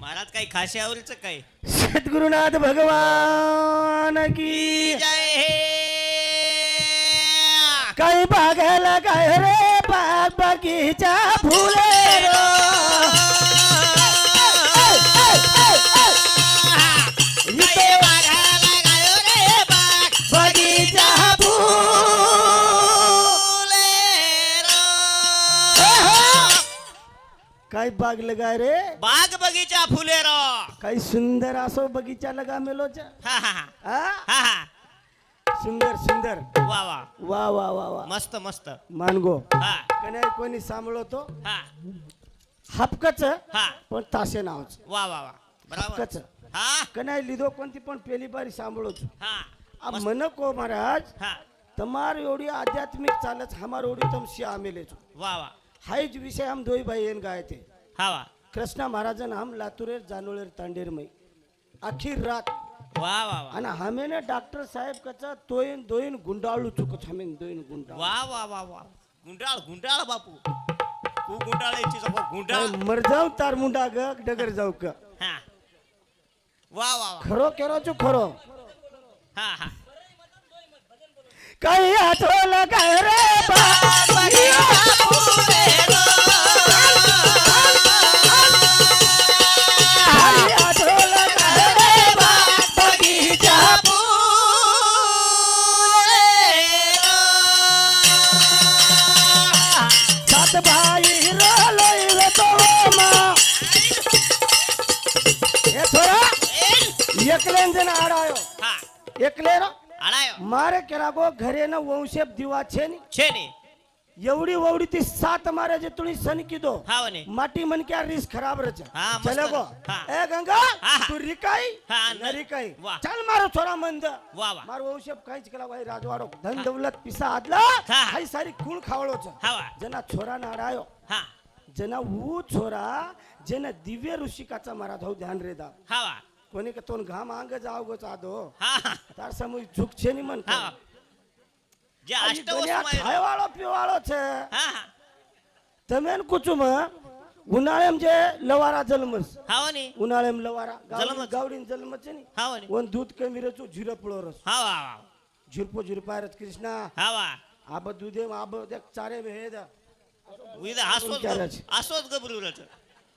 महाराज काही खाशावरच काय? सद्गुरुनाथ भगवान की जय हे! काही बागायला काय रे बाग बगीचा फुले काय बाग लगाय रे? बाग बगीचा फुलेरो. काही सुंदर असो बगीचा लगा मेलोचा. हा हा हा. सुंदर सुंदर. वा वा. वा वा वा वा. मस्त मस्त. मानगो. हा. कोणी सांभाळतो? हा. हपकच. हा. पण तासे नावच. वा वा वा. बरोबर. हपकच. हा. कने लिदो कोणती पण पेली बारी सांभळो मन को महाराज तमार एवढी आध्यात्मिक चालत हमार एवढी तम आम्ही छो वा वा. हाईज विषय हम दोई भाई एन थे हा वा. कृष्णा महाराजन आम लातूरेर जानोळेर तांडेरमय आखी रात. वा वा वा. आणि हामेने डॉक्टर साहेब कचा तोयन दोयन गुंडाळू चुकत हमेन दोयन गुंडाळ. वा वा वा वा. गुंडाळ गुंडाळ बापू. तू गुंडाळायची सगळं गुंडाळ. मर जाऊ तार मुंडा ग डगर जाऊ क. हा. वा वा वा. खरो केरो छु खरो. हा हा. काही आठवलं काय रे काही એકલે જન આડાયો हा એકલે રો आलाय મારે કેરાગો ઘરે ન વંશેપ દીવા છે ની छे ने એવડી વવડી થી સાત મારે જે તુણી સન કીધો हा वने માટી મન કે રીસ ખરાબ રચે હા, મસ્ત. ચલે ગો હા. એ ગંગા હા, હા. તું રીકાઈ હા, ન ન- રીકાઈ વાહ. ચાલ મારો છોરા મંદ वा वा મારો વંશેપ કાંઈ જ કેલા ભાઈ રાજવાડો ધન દૌલત પિસા આદલા હા. હાઈ સારી કુળ ખાવડો છે हा वा જેના છોરા कोणी का तोन घाम अंग जाव गो चादो हा તાર સમય ઝુક છે ની મન હા જે આષ્ટવસમાં ખાયવાળો પીવાળો છે હા તમે કુચુમાં ઉનાળેમ જે લવારા જલમસ હાવની ઉનાળેમ લવારા જલમસ ગાવડીન જલમસ છે ની હાવની ઓન દૂધ કમી રચો જીરપળો રસ હા હા જીરપો જીરપાય રસ કૃષ્ણા હાવા આ બધું દે આ બધું ચારે ભેદ વિધ આસોદ આસોદ ગબરું રચો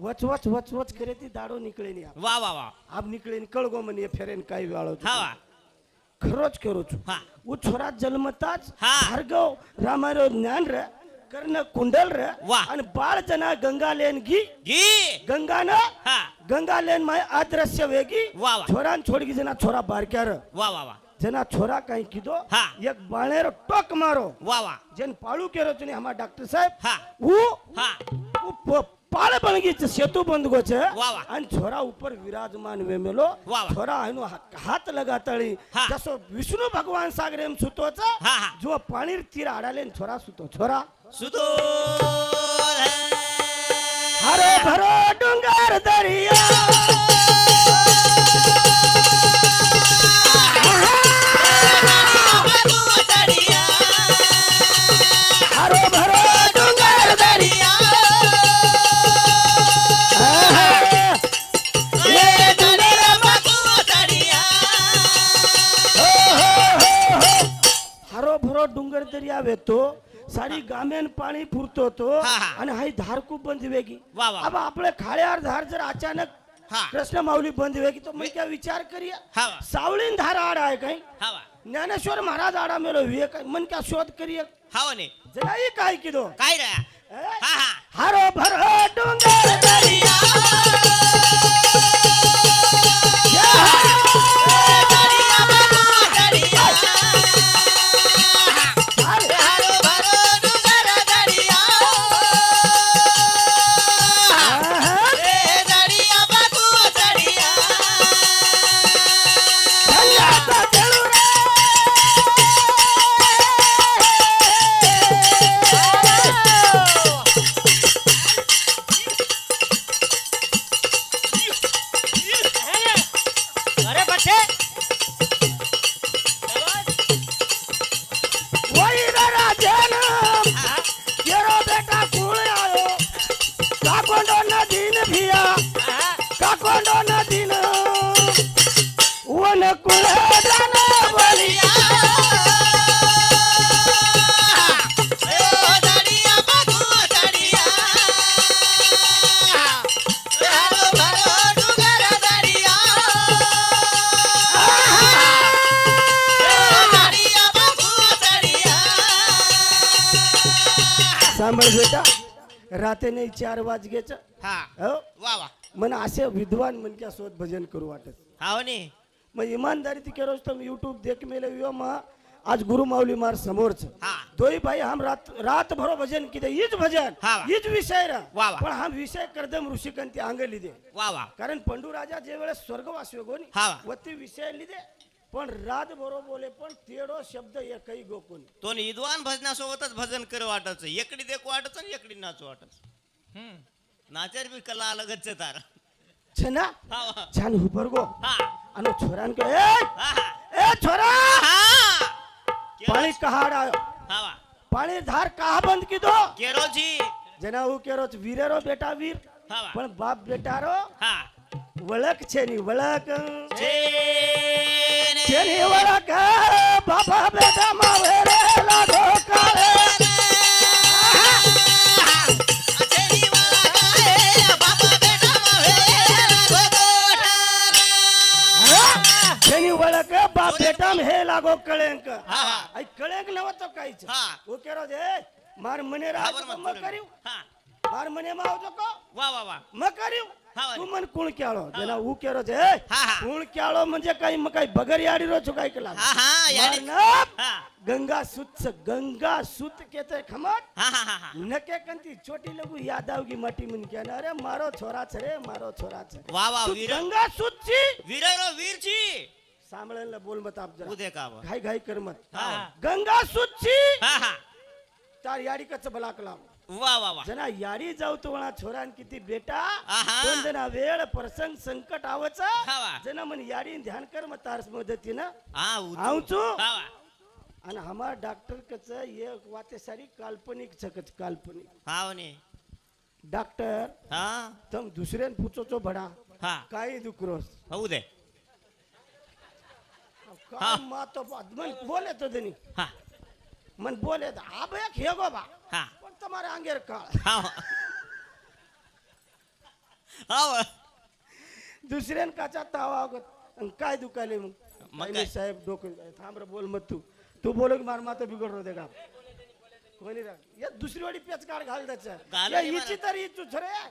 સાંભળન લે વચ વચ વચ વચ કરે તી દાડો નીકળે ની वा वा वा આપ નીકળે ની કળગો મને એ ફેરે ને કાઈ વાળો છું. हा वा ખરો જ કરું છું हा હું છોરા જન્મતા જ હા. ભાર્ગવ રામાયણ જ્ઞાન રે કર્ણ કુંડલ રે વાહ. અને બાળ જના ગંગા લેન ગી घी ગંગાના हा ગંગા લેન માં અદ્રશ્ય વેગી વાહ, વાહ. છોરા ને છોડી જેના છોરા બાર ક્યાર वा वा वा જેના છોરા કઈ કીધો હા. એક બાણેરો ટોક મારો वा वा જેન પાળું કેરો છે ને અમાર ડોક્ટર સાહેબ हा હું हा હું પ- પાળ બનગી છે સેતુ બંધ ગો છે વાહ, વાહ. અને છોરા ઉપર વિરાજમાન વેમેલો વાહ, વાહ. છોરા એનો હા- હાથ લગાતળી હા. જસો વિષ્ણુ ભગવાન સાગર એમ સૂતો છે હા, હા. જો પાણી તીર આડા લઈને છોરા સૂતો છોરા सुतो હરે ભરો ડુંગર દરિયા डोंगर दर्या वेतो सारी गामेन पाणी पुरतो तो आणि हाय धार खूप बंद वेगी. आता खाळ्यावर धार जर अचानक कृष्ण माऊली बंद वेगी तो मी काय विचार करूया सावळीन धार आड आहे काय? ज्ञानेश्वर महाराज आडा मेलो हुए काय मन क्या शोध करिये हा ने. जराही काय किदो? काय रे? हा डोंगर दरिया. দিয়া नाही चार वाजगेच हा. हो? वा वा. मन असे विद्वान मनक्या सोबत भजन करू वाटत. हा हो नी. मग इमानदारी ती केरोज तुम यूट्यूब देख मेले यो मा आज गुरु माऊली मार समोरच. हा. दोई भाई हम रात रात भरो भजन किदे हीच भजन हा. हीच विषय रा. वा वा. पण हा विषय करदम ऋषिकंती अंग लिदे वा वा. कारण पंडू राजा जे वेळेस स्वर्गवासी हो गोनी हा वा. व ते विषय लिदे पण रात बरो बोले पण तेडो शब्द एकही गोकुन. तो विद्वान भजनासोबतच भजन कर वाटच एकडी देख वाटच आणि एकडी नाच वाटच नाचर भी कला अलग छे तारा छे ना ऊपर गो हां अनो छोरान के ए ए छोरा हां पाणी कहाड हां पाणी धार कहा बंद की दो केरो जी जना हु केरो वीरेरो बेटा वीर पण बाप बेटा रो हां वळख छे नी वळख छे बेटा मावेरे लाडो बेटा हे लागो कळेंक. कळेंक नव्हतं काहीच. हा. मार मने राव मार मने को. वा वा वा. तू मन कुण क्याळो? त्याला केरो जे कुण क्याळो म्हणजे काही मग काही बगर याडी रो केला हा गंगा सुत गंगा सुत केते खमट. नके कंती छोटी लगू यादवगी मटी मन के अरे मारो छोरा छे मारो छोरा छे वा वा वीर. गंगा सुत ची वीर रो सांभळेला बोल मत आप जरा. का. घाई घाई कर मत. हा. गंगा हा हा. तार याडी कच भला कला वा वा वा. जना याडी जाऊ तो वळा छोरान किती बेटा. आहा. पण जना वेळ प्रसंग संकट आवच. हा. जना मन याडी ध्यान कर मत तार मदतीनं. हा. आवचो. हा वा. आणि हमार डॉक्टर कच एक वाते सारी काल्पनिक छकच काल्पनिक. हा डॉक्टर हा. तम दुसऱ्यान पूछो भडा. हा. काय दुखरोस. होऊ दे मातो मन बोले तो हा. मन बोले तो हे गो बा. हा. पण तुम्हारे अंगेर काळ. हा. हा. वा. दुसऱ्यान काचा तावा गत अन काय दुखाले मग? मग काय? काय? नाही साहेब डोकं थांब रे बोल मत तू. तू बोलो की मार माता बिघड रो का कोणी रा या दुसरी वाडी पेच काढ घाल त्याच्या घालू या हिची. तर रे.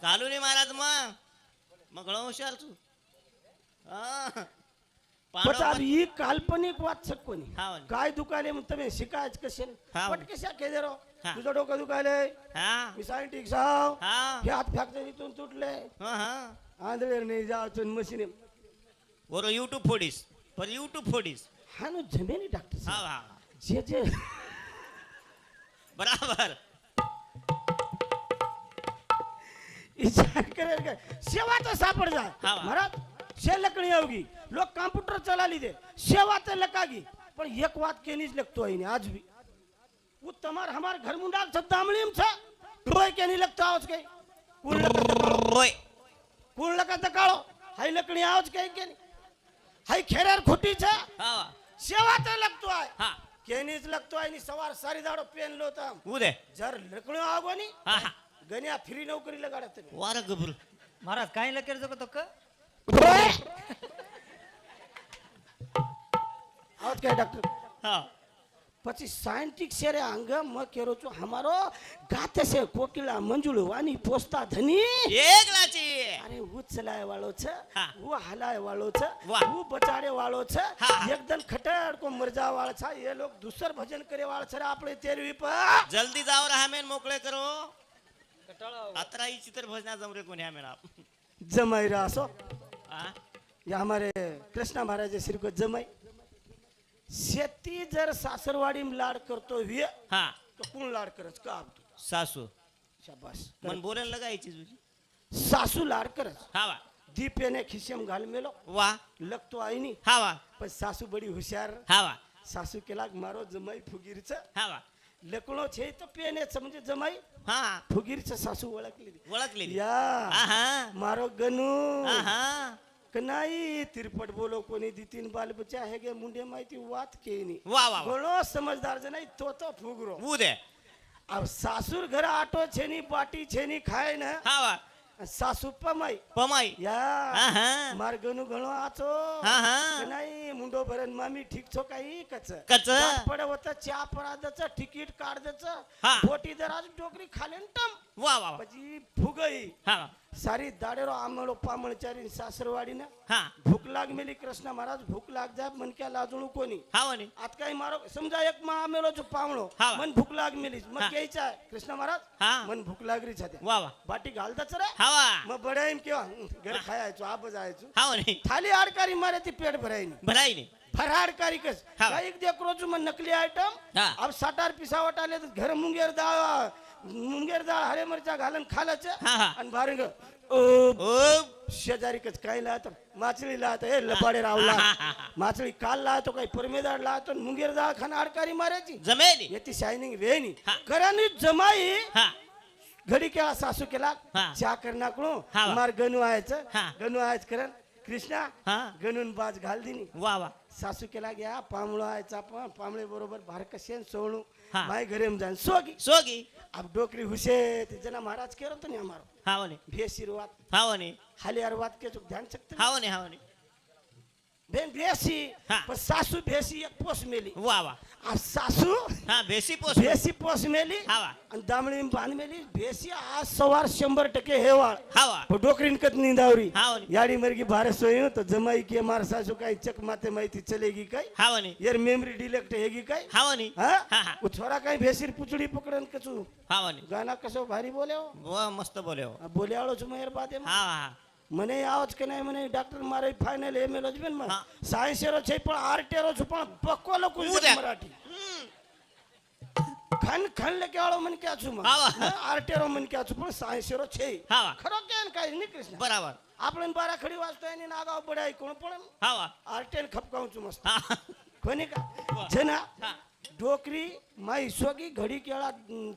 घालू नये महाराज मग. मग हुशार तू. हा. पण अब काल्पनिक वाच शक कोणी? हा. काय दुखाले मग तुम्ही? शिकायच कसे? हा. पट रो हा. तुझं डोकं दुखायले हा. मी सायंटिक साव. हा. हे हात फॅक्टरी इथून तुटले हा हा. आंधळेर नाही जायचं मशीन वर युट्यूब फोडीस. पर युट्यूब फोडीस. हा नो जमेनी डॉक्टर हा साहेब. हा जे जे. बराबर. विचार करेल का? सेवा तो सापड हा वा. महाराज शे लकड़ी होगी लोग कंप्यूटर चला लीजिए सेवा तो लकागी. पर एक बात के नहीं लगतो है आज भी वो तुम्हार हमार घर मुंडा सब दामली में था कोई के नहीं लगता आज के काळो? होय कौन लगता काळो? हाई लकड़ी आज के के नहीं हाई खेरार खोटी छा हा. सेवा तो लगतो है. हा केनीच लगतो आहे नि सवार सारी दाडो पेन लो तर उदे जर लकड़ो आगो नी हा हा. गण्या फ्री नोकरी लगाडत नाही वार गबरू. महाराज काय लकेर जगतो का? आवाज काय डॉक्टर हा પછી સાયન્ટિક શેરે અંગ મ કેરો છું हमारो ગાતે છે કોકિલા મંજુળ વાની પોસ્તા ધની एक लाची અરે હું ચલાય વાળો છે હા. હું હલાય વાળો છે વાહ. હું બચાડે વાળો છે હા. એકદમ ખટડ કો મરજા વાળા છે એ લોક દુસર ભજન કરે વાળા છે રે આપણે તેરવી પર जल्दी जाओ रहा मेन मोकळे करो अतरा ही चित्र भजना जमरे कोणी हमें आप जमाई रहा सो हा या हमारे कृष्णा महाराज श्री को जमाई शेती जर सासरवाडी लाड करतो हा तो कोण लाड करत? का सासू. शाबास. मन बोलायला लगायची तुझी. सासू लाड करत. हा वा. दीप येणे खिशम घाल मेलो. वा. लगतो आहे नी हा वा. पण सासू बडी हुशार. हा वा. सासू केला मारो जमाई फुगीरच. हा वा. लकणो छे तर पेनेच म्हणजे जमाई हा. फुगीरचं सासू ओळखली ओळखलेली. या. आहा. मारो गनू आहा. का नाही तिरपट बोलो कोणी दीतीन बाल बच्चा आहे गे मुंडे माहिती वात केली वा वा वा. समजदार जे नाही तो तो फुगरो. उदे अब सासूर घर आटो छेनी बाटी छेनी खाय ना. हा वा. सासू पमाई. पमाई. या. मार मार्गनु घणो आचो. नाही मुंडो भरण मामी ठीक छो काही कच. कच. दात पडे होता चहा परादच तिकीट काढदच. हा. बोटी दराज डोकरी खालेन टम. वा वा पजी फुगई. हा सारी दाडेरो आमळो पामळचारी सासरवाडी ना हा. भूक लाग मेली कृष्ण महाराज भूक लाग जा मन क्या कोणी? हा आत काय मारो समजा एक मा आमेलो जो पामळो मन भूक लाग मेली मग हा. घ्यायचा कृष्ण हा. महाराज मन भूक लागरी छात्या वा वा. बाटी घालता रे. हा वा. मग बडाईम किंवा घर खायचो आप जायचो. हा वनी थाली आडकारी मारे ती पेट भरायनी. भरायनी. फराड कारिकस हा. एक देख रोज मग नकली आयटम हा. अब साटार पिसावट आले तर घर मुंगेर दावा मुंगेर डाळ हरे मिरच्या घालून खालच हा, हा. आणि बारंग ओ ओ शेजारी कच काय लात माचळी लात हे लबाडे रावला. माचळी काल लातो काही परमेदार लातो आणि मुंगेर डाळ खाना आडकारी मारायची जमेली येती शायनिंग वेणी हा. करानी जमाई हा घडी केला सासू केला हा. चहा करणार हा. मार गणू आयचं हा. गणू आयच करण कृष्णा हा? गणून बाज घाल दिनी. वा वा. सासू केला गया पामळो आयचा पण पामळे बरोबर बाहेर कशेन सोळू. हा. माय घरे जाण सोगी. सोगी. अब डोकरी हुसे ते जना महाराज केरो तो नहीं हमारो हा म्हणे भेसीर वात. हा म्हणे हाली यार वात के चुक ध्यान सकते हा म्हणे भेसी हा. पण सासू भेसी एक पोस मेली. वा वा. अब सासू हा बेसी पोस भेसी पोस मेली. हा वा. आणि दामळी बांध मेली. भेसी आज सवार शंभर टक्के हेवाळ हा वा. पण डोकरीन कत निंदावरी. हा याडी मरगी भारत सोय तो जमाई के मार सासू काय चक माते माहिती चलेगी काय? हा म्हणे यार मेमरी डिलेक्ट हेगी काय? हा म्हणे हा? हा हा. वो छोरा काही भेसीर पुचडी पकडन कचू? हा म्हणे गाना कसो भारी बोले हो वा मस्त बोले हो आ, बोले आलो छु मेर बाते हा हा. મને આવત કે નહીં મને ડોક્ટર મારે ફાઇનલ એમ એલ જ માં સાયન્સ એરો છે પણ આર્ટેરો છું પણ પક્કો લખું છું મરાઠી. ખન ખન લે કેવાળો મન ક્યાં છું આર્ટેરો મન ક્યાં છું પણ સાયન્સ એરો છે. ખરો કે કાઈ નહીં કૃષ્ણ? બરાબર. આપણે બારા ખડી વાંચતો એની આગળ બડાય કોણ પણ આર્ટેન ખપકાઉં છું મસ્ત. કોની કા છે ના ઢોકરી મય સોગી ઘડી કેળા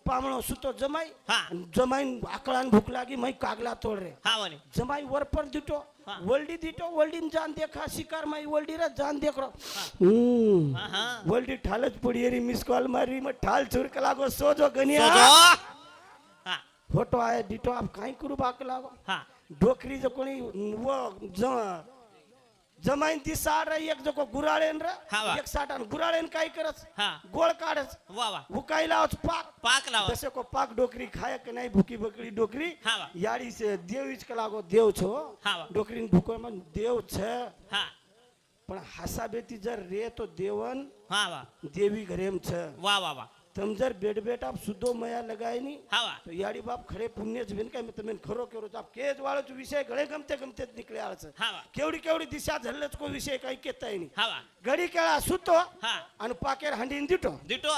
પામણો સૂતો જમાઈ જમાઈ આકળાન ભૂખ લાગી મય કાગલા તોડ રે જમાઈ વર પર દીટો વલડી દીટો વલડી જાન દેખા શિકાર માં વલડી રે જાન દેખરો હમ વલડી ઠાલ જ પડી એરી મિસ કોલ મારી માં ઠાલ છુરક લાગો સોજો ગનિયા ફોટો આય દીટો આપ કાઈ કરું બાક લાગો ઢોકરી જો કોણી વો जमाईन ती साड रही एक जको गुराळेन र एक साठ एक साठान. गुराळेन काय करस? हा. गोळ काढस. वा वा. हुकाई लावच पाक. पाक लाओ तसे को पाक डोकरी खाय की नाही भुकी बकरी डोकरी? याडी से देव कला लागो देव छो. डोकरी वा. भुको मन देव छ. हा. पण हसाबेती जर रे तो देवन हा वा. देवी घरेम छ. वा वा वा. तुम जर बेट आप सुदो मया लगाए नी तो याडी बाप खरे पुण्य बिन काय मत मेन खरो केरो आप केज वाळच विषय गळे गमते गमते निकले आळच हवा केवढी केवढी दिशा झालेच को विषय काही केताय नी हवा गडी केळा सुतो आणि पाकेर हंडीन दिटो। दिटो।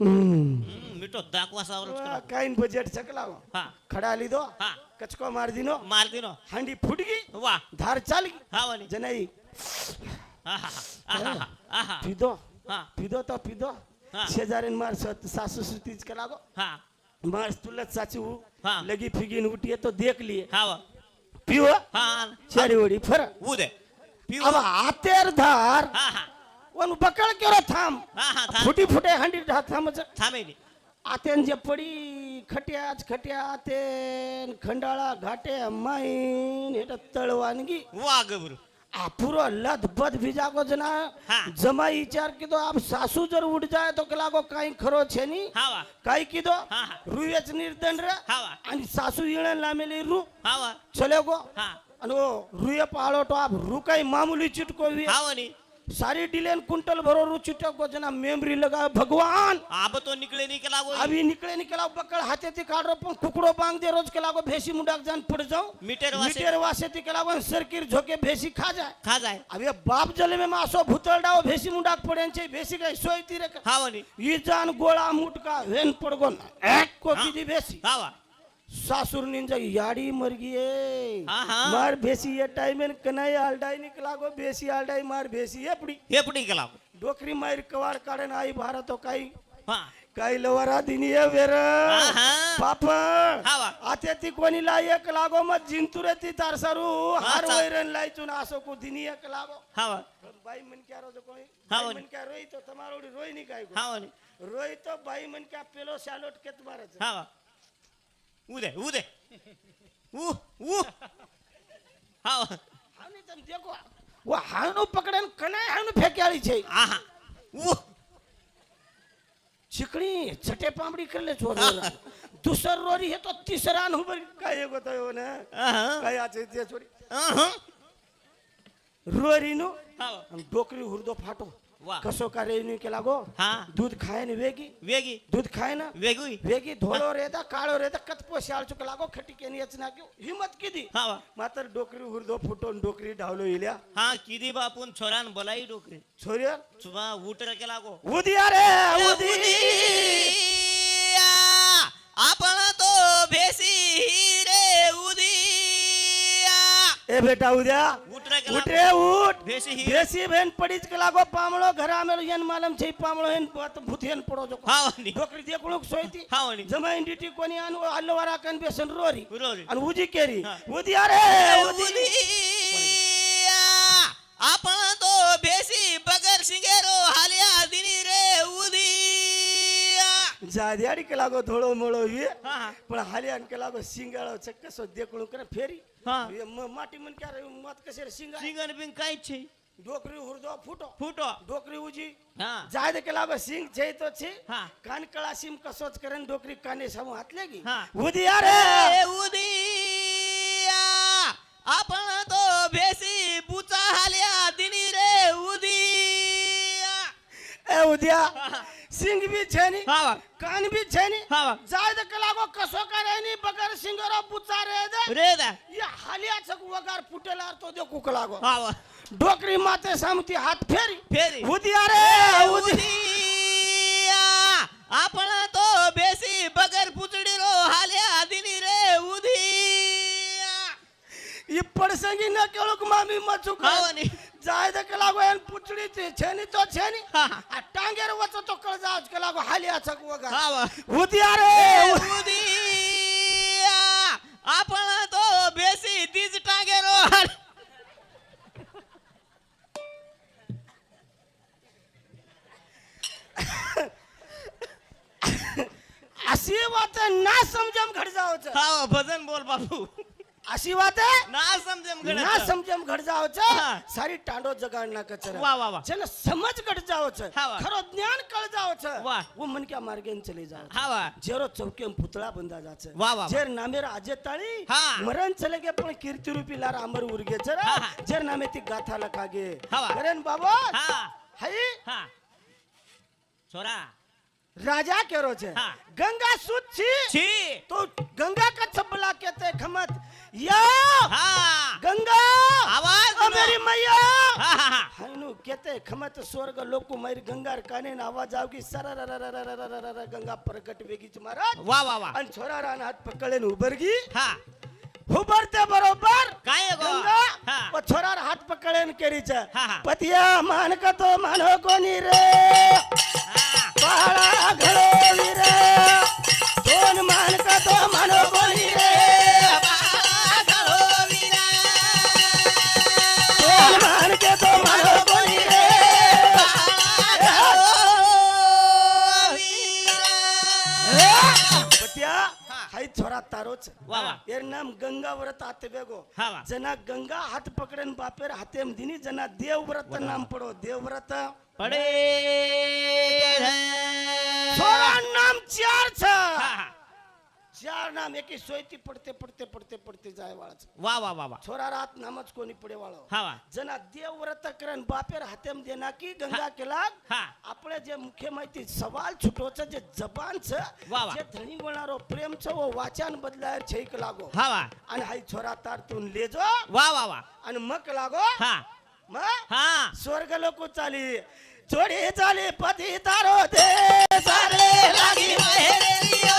मिटो दाखवास आवरच काईन बजेट सकलाव खडा लिदो। कचको मार दिनो। मार दिनो। हंडी फुटगी। वा। धार चालगी हवा जनाई। आहा आहा आहा पिदो पिदो तो पिदो हा. शेजारीन मार सासू सुतीच करा गो हा मार तुलाच लगी फिगीन उठी तो देख लिये पिव. चारी ओडी फर. उद्या आतेर धार. वन बकळ केरो थांब. फुटी फुटे हंडी थांबच. थांबेली आतेन जे पडी खट्याच खट्या आतेन खंडाळा घाटे माईन हे तळवानगी. वाग बरू. आ पूरो लद बद भिजागो जना। हा. जमाई विचार कीधो आप सासू जर उठ जाए तो कलागो काही खरो छे नी। हा वा। काय कीधो हा रुयच निर्दंड रे। वा। आणि सासू येणं लामेली रु। हा वा। चले गो हा आणि रुये पाळो तो आप रु काही मामूली चिटको हुई हा वनी सारी डिलेन कुंटल भरो रु चिटको जना मेमरी लगा भगवान! आब तो निकले नहीं के लागो। अभी निकले निकला बकड़ हाथे ती काढ रो पण कुकडो बांग दे रोज के लागो भेसी मुंडाक जान पड़ जाऊ। मीटर वासे। मीटर वासे ती के लागो सरकीर झोके भेसी खा जाए खा जाए अबे बाप जले में मासो भूतळ डाव भेसी मुंडाक पड्यांचे भेसी काय ती रे हा वनी ई जान गोळा मुटका वेन पडगोन एक कोकी दी भेसी हा वा सासुर निंजा याडी मरगी है मार भेसी ये टाइम में कनाय आलडाई निकला गो भेसी आलडाई मार भेसी है पड़ी। हे डोकरी मार कवार काढन आई भारत हो काही हा। काही लवरा दिनी ये वेर। आहा. आते ती कोणी लाई एक लागो मत जिंतुरे ती तारसरू हार चा- वैरन लाई चुन आसो को दिनी एक लागो। हाव भाई बाई मन क्या रोज कोई? हाँ, मन क्या रोई तो तमारोडी रोई नहीं काई को। रोई तो बाई मन क्या पेलो सैलोट के तुम्हारा हाव हा उदे उदे ऊ ऊ हा હાની તમે દેખો વો હાનું પકડે ને કનાય હાનું ફેંક્યાળી છે आहा ऊ चिकणी छटे पांबडी करले छोर दुसर रोरी हे तो तिसरा नुबर काय एक होतं हो ना आहा काय आचे ते छोरी आहा रोरी नु हा डोकरी हुरदो फाटो वा. कसो का रेनी केला गो हा. दूध खाय ने वेगी। वेगी. दूध खाय ना वेगळी वेगी धोळो रेदा काळो रेदा कतपो शाळ चुक लागो खटिकेनी याच ना हिम्मत किती? हा मात्र डोकरी हुरदो फुटून डोकरी ढावलो इल्या। हा किदी बापून छोरान बोलाई डोकरे. छोरी सुबा उटर केला गो उदिया रे उदी! आपण तो भेसी रे उदिया ए बेटा उद्या। उठ उठ। भेसी ही देसी भेन पडीच के लागो पामळो घरा में येन मालम छै पामळो हेन बात भूतेन पडो जो हा वनी डोकरी देखळुक सोयती। हा वनी जमाईन डिटी कोणी अनु अल्लवारा कन बेसन रोरी। आणि उजी केरी। हा. उदिया रे उदी। जाद्याडी के लागो धोळो मोळो ही पण हालियान के लागो सिंगाळो चक्कसो देखळू कर फेरी. हा. म- माटी मन क्या मत कसे सिंगा सिंगन बिंग काय छे? डोकरी हुरदो फुटो. फुटो. डोकरी उजी. जाय के लागो सिंग छै तो छै. हा. कान कळा सिम कसोच करन डोकरी काने समू हातले की हा. उदिया रे! ए उदिया आपण तो भेसी बुचा हालिया दिनी रे उदिया ए उदिया सिंग भी छै नी हा कान भी छै नी हा जाय दे के लागो कसो करे नी बगर सिंगरो बुचा रे दे रे दा ये हालिया छक वगार फुटेला तो दे कुक लागो। हा डोकरी माते सामती हात फेरी। फेरी। उदिया रे उदी उदिया आपण तो बेसी बगर पुचडीरो हाल्या दिनी रे उदिया ये पडसंगी न केळुक मामी मचुक हा। वनी. जाय दे के लागो एन पुचडी ते छै नी तो छै नी हा. आ टांगेर वच तो कळ जाज के लागो हालिया छक वगार हा उदिया रे उदिया आपण तो बेसी तीज टांगेरो हाल अशी वात ना समजम घड जावच हा भजन बोल बापू अशी वात आहे? ना समजेम ना घड जावच. हा. सारी टांडो जगाडना कचर. वा वा वा. घड जावच हा वा. खरो ज्ञान कळ जावच. वा. वो मन क्या मार्गेन चले जाव हा वा. जेरो चौके पुतळा बंदा जाच. वा. जेर नामेर आजे ताळी हा. मरण चले गे पण कीर्ती रूपी लार अंबर उरगे चर हा, हा. जेर नामे ती गाथा लखागे हा, वा. करेन बाबा. हा. हाई. हा. छोरा. राजा केरो छे हा. गंगा सुत छी. छी. तो गंगा का छबला कहते खमत. या! हा. गंगा! आवाज ओ नो. मेरी मैया! हा हा हा. कहते खमत स्वर्ग लोक मारी गंगार काने न आवाज आवगी। सर गंगा महाराज वा वा वा आणि छोरा रान हात पकडले उभरगी हा गंगा मान का तो मानो रे हा तारोच वा, वा. एर नाम गंगा व्रत आते बेगो हा, वा. जना गंगा हात पकडेन बापेर हातेम दिनी जना देव व्रत नाम पडो. देव व्रत. पडे नाम चार छ. चार नाम एकी सोयती पडते पडते पडते पडते जाय वाळच वा वा वा वा. छोरा रात नामच कोणी पुढे वाळ जना देव व्रत करण बापेर हातेम देना की गंगा केला हा. आपले जे मुख्य माहिती सवाल छुटोच जे जबान छ वा. जे धणी वणारो प्रेम छ वो वाचन बदलाय छैक लागो. हा वा. आणि हाय छोरा तार तून लेजो. वा वा वा. आणि मक लागो. हा. हा. स्वर्ग लोक चाली. छोडी चाली पती तारो दे. सारे लागी महेरियो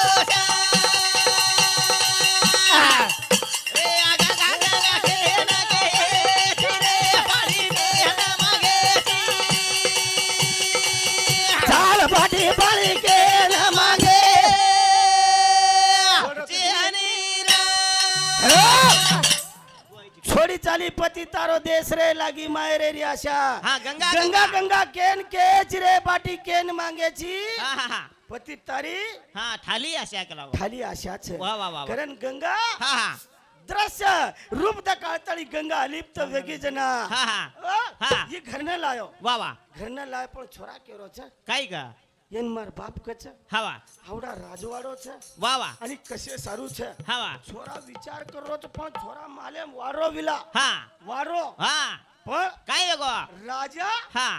चाली पति तारो देश रे लागी माय रे री आशा गंगा गंगा. केन केच रे पाटी केन मांगे मांगेची पती तारी हा थाली अशा करावं खाली आशाच वा वा वा वा. कारण गंगा हा हा. द्रश्य रूप द काळतळी गंगा लिप्त वेगी जना. हा हा. हा. ये घर न लायो. वा वा. घर न लायो पण छोरा केरो छ काय ग? येन मार बाप कच हा वा. हावडा राजवाडो छ वा वा. आणि कसे सारू छ हा वा. छोरा विचार करो छ पण छोरा माले वारो विला. हा. वारो. हा. पण काय ग? राजा हा.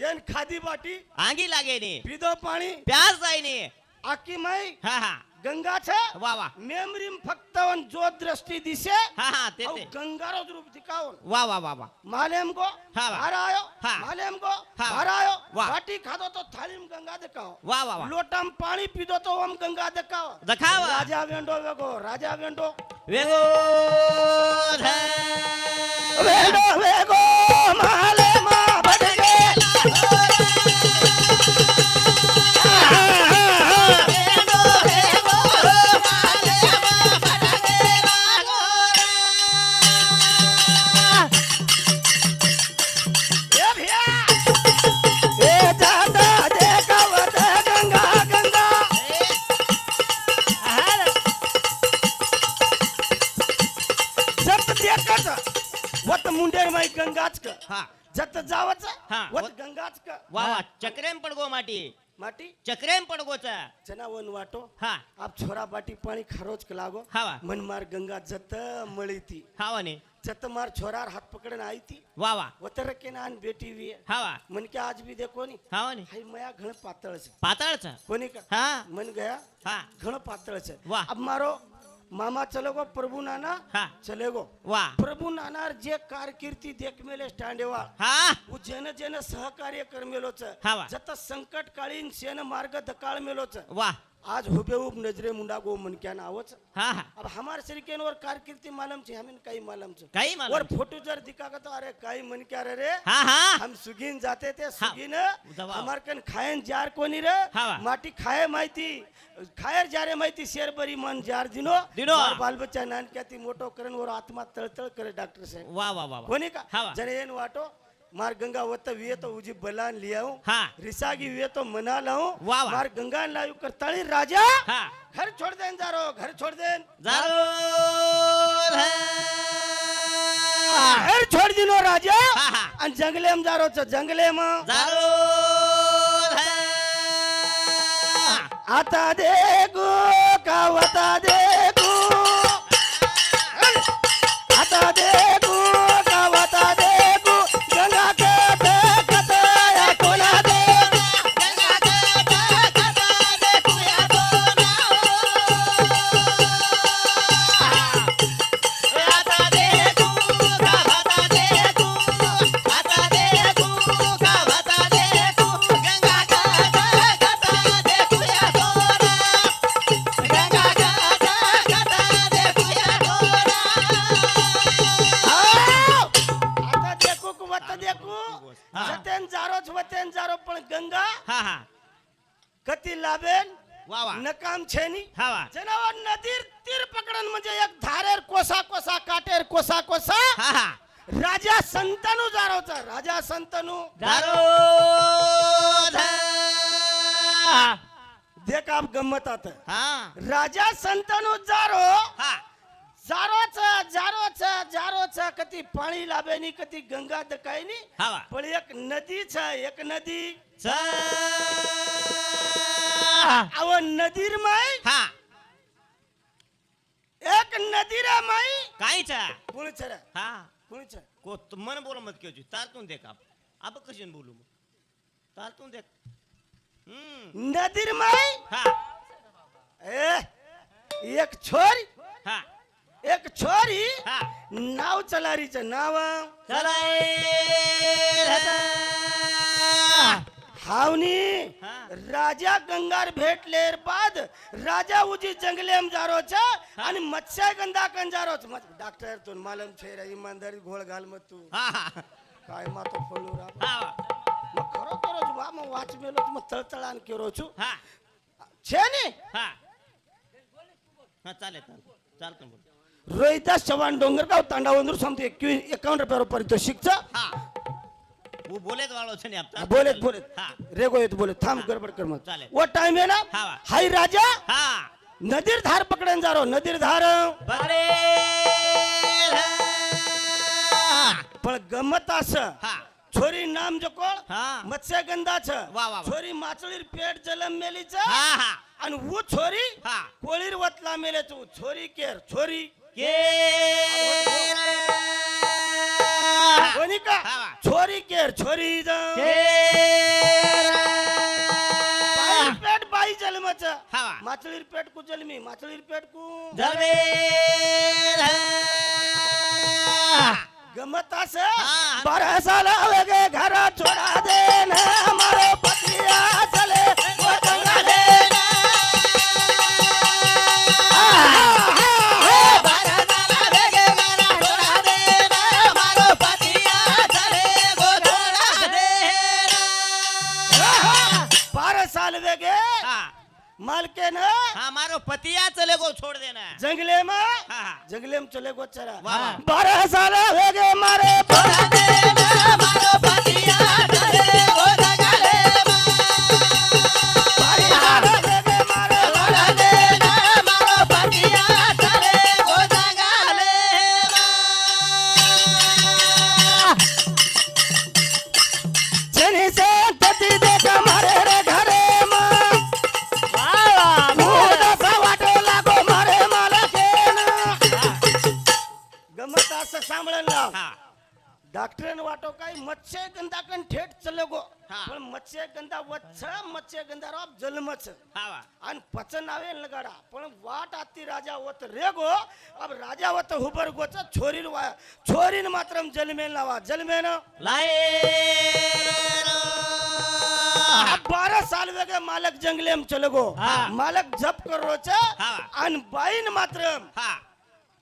येन खादी बाटी आंगी लागे नी पीदो पाणी प्यास जाय ने आकी माई हा हा गंगा छे वा वा मेमरीम फक्त वन जो दृष्टि दिसे हा हा ते ते गंगारो रूप दिखाओन वा वा वा वा मालेम को हा बाहर आयो हा मालेम को बाहर आयो बाटी खादो तो थालीम गंगा दिखाओ वा वा वा लोटा में पानी पीदो तो हम गंगा दिखाओ दिखाओ राजा वेंडो वेगो राजा वेंडो वेगो वेंडो वेगो माल वय गंगाच क जत जावच. हा. वत गंगाच क वा वा. चक्रेम पडगो माटी. माटी? चक्रेम पडगोचा चना वन वाटो. हा. आप छोरा बाटी पाणी खरोच क लागो. हावा मन मार गंगा जत मळी ती हा ने. जत मार छोरार हात पकडन आई ती वा वा. वतर के नान बेटी वी. हावा मन के आज भी देखो नी. हा वाने हाय मया घण पातळ छे कोणी का? हा. मन गया? हा. घण पातळ छे वा. अब मारो मामा चलेगो प्रभु नाना हा. चलेगो वा. प्रभू नानार जे कारकिर्दी देख मेले स्टँडेवा। हा. उ जन जन सहकार्य कर मेलोच हा वा. जत संकट काळीन सेन मार्ग धकाळ मेलोच वा. आज हुबेहूब नजरे मुंडा गो मन क्या नावच. हा हा. अब हमार शरीकेन और कारकिर्दी मालम छे हमें कई मालम छे काही मालूम और फोटो जर दिखा का तो अरे कई मन क्या रे रे. हम सुगीन जाते थे सुगीन. दबाव. हमार कन खायन जार कोनी रे? माटी खाए माहिती खायर जारे माहिती शेर परी मन जार दिनो. दिनो. और बाल बच्चा नान मोटो करन और आत्मा तळतळ करे डॉक्टर साहेब. वा वा वा वा. कोणी का? वा. जरे येन वाटो. मार गंगा वत विये तो उजी बलान लिया हूँ. हाँ रिसागी विये तो मना लाऊ मार गंगा लायू करताली राजा हाँ. घर छोड़ देन जारो घर छोड़ देन. घर. छोड़ दिनो राजा हाँ अन जंगले में जारो छो जंगले में आता दे गो का वता दे पण एक नदी छ एक नदी. नदीर माई. हा. एक नदीर माई. काहीच कुणी छर हा. कुणी छर को तू मन बोल मत क्यों तारतून देख आप. अब कशी बोलू मग? तारतून देख. हम्म. नदीर माई. हा. ए एक छोरी. हा. एक छोरी हा. नाव चलारीच नाव. हावनी हा. राजा गंगार भेटलेर बाद राजा उजी जंगले में जारो छ आणि मत्स्य गंधा कन जारो छ मत डॉक्टर तुन मालूम छे रे ईमानदारी घोळ घाल मत तू. हा. हा काय मातो फळू रा. हा. मग खरो करो बा मग वाच मेलो मग तळतळान केरो छु हा. छे नी हा. हा चालेल चालेल. चालतं बोल. रोहिदास चव्हाण डोंगरगाव तांडावंदूर सांगतो एकवीस एकावन्न रुपयावर पारितोषिकचं हा. वो बोलेत छे आपता बोलेत बोलेत. हा. रेगो येत बोलेत. थांब गडबड कर मग. चालेल. वो टाइम आहे ना? हा. हाय राजा. हा. नदीर धार पकडून जा रो नदीर धार. बरे पण गमत असं. हा. छोरी नाम जो हा. मत्स्यगंधाच. वा, वा, वा. छोरी माचळीर पेट जलम मेलीच. हा हा. आणि वो छोरी हा. कोळीर वतला मेले तू छोरी केर छोरी. के कोणी का हा, वा. छोरी केर छोरी पेट बाई जन्मच हा, वा. माचळीर पेट कु जन्मी माचळीर पेट कु गमत अस हा. बारह साल वेगे घर छोड़ा दे न हमारो पतिया मालके न हा मारो पतिया चले गो छोड़ देना जंगले में हा, हा. जंगले में चले गो चरा. बारह साल वेगे मारे मत्स्य गंधा राव जन्मच. हा वा. आणि पचन नावे लगाडा पण वाट आती राजा होत रे गो. अब राजा होत हुबर गोच छोरीन वा छोरीन मात्र जलमेन लावा जलमेन बारह साल वेगे मालक जंगले में चले गो. मालक जप करोच हा. आणि बाईन मात्र हा.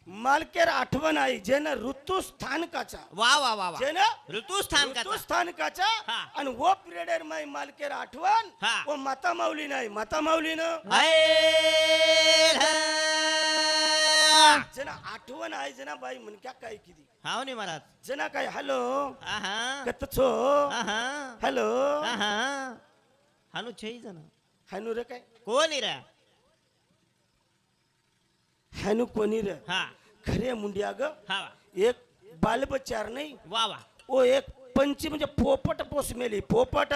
मालकेर आठवण आई जेन ऋतू स्थानकाचा वा वा वा वा. जेन का ऋतू स्थानकाचा हा. आणि वो पिरियड माई मालकेर आठवण हा. व माता माऊली नाही माता माऊलीनं. जना आठवण आहे जना बाई म्हणक्या काय किती हाव नी महाराज. जना काय हॅलो. आहा. कतछो आहा. हॅलो. आहा. हानु छे जण. हॅनू रे काय? कोण रे हॅनू कोणी रे हा। खरे मुंडिया ग। हा। वा. एक बालबच्चार नाही। वा वा ओ एक पंची म्हणजे पोपट पोस मेली। पोपट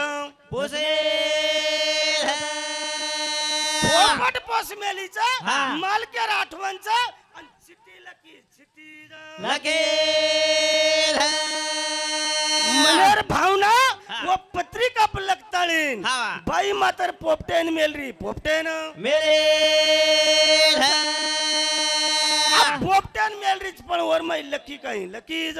पोसे पोपट पोस मेलीचा हा. मालकेर आठवणचा आणि चिठी लकी चिठी लगे मनेर भावना हा. व पत्रिका पलक ताळीन हा. बाई मातर पोपटेन मेलरी। पोपटेन। मेरे आ, पोपटेन मेलरीच पण वर माई लकी काही. लकी ज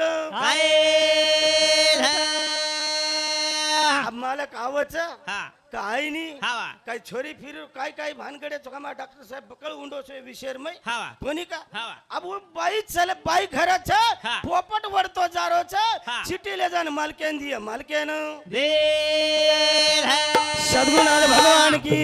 आ, मालक आवच हा. काय नी हा. वा. काय छोरी फिर काय काय भानगडे चोका डॉक्टर साहेब बकळ उंडो से विषय मै. कोणी का? हा. वा. अब वो बाई चल बाई घराच. पोपट वरतो जारोच हा. चिठी ले जान मालकेन दिया मालकेन. दे सद्गुणाल भगवान की।